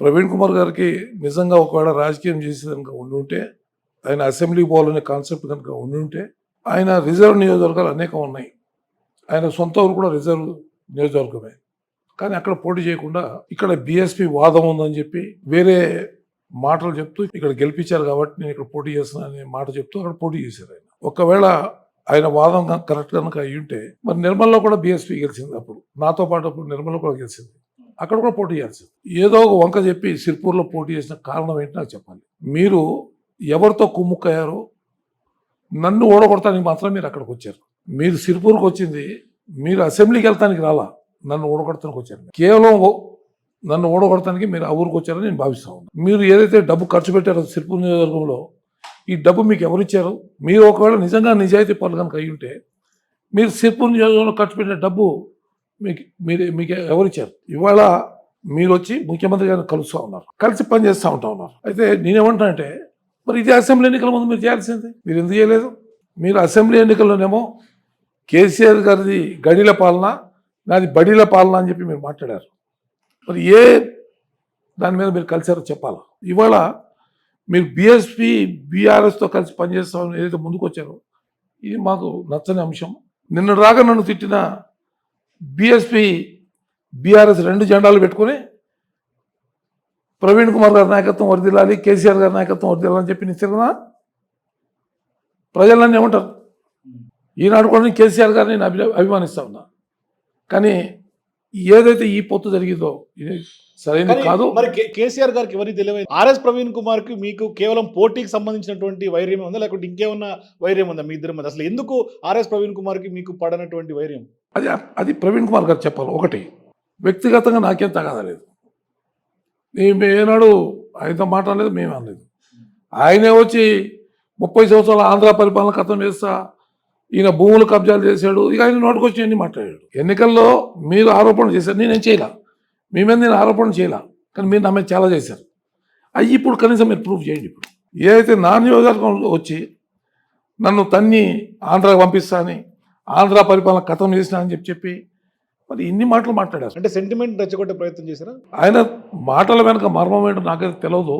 ప్రవీణ్ కుమార్ గారికి నిజంగా ఒకవేళ రాజకీయం చేసే కనుక ఉండుంటే ఆయన అసెంబ్లీ పోవాలనే కాన్సెప్ట్ కనుక ఉండుంటే ఆయన రిజర్వ్ నియోజకవర్గాలు అనేకం ఉన్నాయి. ఆయన సొంత ఊరు కూడా రిజర్వ్ నియోజకవర్గమే. కానీ అక్కడ పోటీ చేయకుండా ఇక్కడ బీఎస్పీ వాదం ఉందని చెప్పి వేరే మాటలు చెప్తూ ఇక్కడ గెలిపించారు కాబట్టి నేను ఇక్కడ పోటీ చేస్తున్నా అనే మాట చెప్తూ అక్కడ పోటీ చేశారు ఆయన. ఒకవేళ ఆయన వాదం కరెక్ట్ కనుక అయ్యి ఉంటే మరి నిర్మల్లో కూడా బీఎస్పీ గెలిచింది అప్పుడు. నాతో పాటు అప్పుడు నిర్మల్లో కూడా గెలిచింది. అక్కడ కూడా పోటీ చేయాల్సింది ఏదో ఒక వంక చెప్పి సిర్పూర్లో పోటీ చేసిన కారణం ఏంటి నాకు చెప్పాలి. మీరు ఎవరితో కుమ్ముక్కయ్యారో నన్ను ఓడగొడతానికి మాత్రం మీరు అక్కడికి వచ్చారు. మీరు సిర్పూర్కి వచ్చింది మీరు అసెంబ్లీకి వెళ్తానికి రాలా నన్ను ఓడగొడతానికి వచ్చారు. కేవలం నన్ను ఓడగొడతానికి మీరు ఆ ఊరికి వచ్చారని నేను భావిస్తా ఉన్నాను మీరు ఏదైతే డబ్బు ఖర్చు పెట్టారో సిర్పూర్ నియోజకవర్గంలో ఈ డబ్బు మీకు ఎవరు ఇచ్చారు? మీరు ఒకవేళ నిజంగా నిజాయితీ పనులు కనుక అయ్యి ఉంటే మీరు సిర్పూర్ నియోజకవర్గంలో ఖర్చు పెట్టిన డబ్బు మీకు మీరు మీకు ఎవరు ఇచ్చారు? ఇవాళ మీరు వచ్చి ముఖ్యమంత్రి గారిని కలుస్తూ ఉన్నారు. కలిసి పని చేస్తూ ఉంటా ఉన్నారు. అయితే నేనేమంటా అంటే మరి ఇది అసెంబ్లీ ఎన్నికల ముందు మీరు చేయాల్సింది. మీరు ఎందుకు చేయలేదు? మీరు అసెంబ్లీ ఎన్నికల్లోనేమో కేసీఆర్ గారిది గడిల పాలన నాది బడిల పాలన అని చెప్పి మీరు మాట్లాడారు. మరి ఏ దాని మీద మీరు కలిసారో చెప్పాలా? ఇవాళ మీరు బీఎస్పీ బీఆర్ఎస్తో కలిసి పనిచేస్తామని ఏదైతే ముందుకు వచ్చారో ఇది మాకు నచ్చని అంశం. నిన్న రాగా నన్ను తిట్టిన బీఎస్పీ బీఆర్ఎస్ రెండు జెండాలు పెట్టుకొని ప్రవీణ్ కుమార్ గారి నాయకత్వం వర్దిల్లాలి కేసీఆర్ గారి నాయకత్వం వర్దిల్లాలని చెప్పి తిరగనా ప్రజలన్నీ ఏమంటారు? ఈనాడు కూడా నేను కేసీఆర్ గారిని నేను అభి అభిమానిస్తా ఉన్నా. కానీ ఏదైతే ఈ పొత్తు జరిగిందో ఇది సరైనది కానీ కాదు. మరి కేసీఆర్ గారికి ఎవరికి తెలియదు? ఆర్ఎస్ ప్రవీణ్ కుమార్కి మీకు కేవలం పోటీకి సంబంధించినటువంటి వైర్యం ఉందా? లేకుంటే ఇంకేమన్నా వైర్యం ఉందా మీ ఇద్దరి మధ్య? అసలు ఎందుకు ఆర్ఎస్ ప్రవీణ్ కుమార్కి మీకు పడనటువంటి వైర్యం? అది అది ప్రవీణ్ కుమార్ గారు చెప్పాలి ఒకటి. వ్యక్తిగతంగా నాకేం తగాదలేదు నేను ఏనాడు ఆయనతో మాట్లాడలేదు మేము అనలేదు. ఆయనే వచ్చి ముప్పై సంవత్సరాల ఆంధ్ర పరిపాలన కథం చేస్తా ఈయన భూములు కబ్జాలు చేశాడు ఇక ఆయన నోటుకొచ్చి అన్ని మాట్లాడాడు. ఎన్నికల్లో మీరు ఆరోపణ చేశారు నేనేం చేయలే. మీ మీద నేను ఆరోపణ చేయలే కానీ మీరు నా మీద చాలా చేశారు. అవి ఇప్పుడు కనీసం మీరు ప్రూవ్ చేయండి ఇప్పుడు. ఏదైతే నా నియోజకవర్గంలో వచ్చి నన్ను తన్ని ఆంధ్రాకి పంపిస్తా అని ఆంధ్ర పరిపాలన కథం చేసినా అని చెప్పి చెప్పి మరి ఇన్ని మాటలు మాట్లాడారు. అంటే సెంటిమెంట్ రెచ్చగొట్టే ప్రయత్నం చేశారా? ఆయన మాటల వెనక మర్మం ఏంటో నాకైతే తెలియదు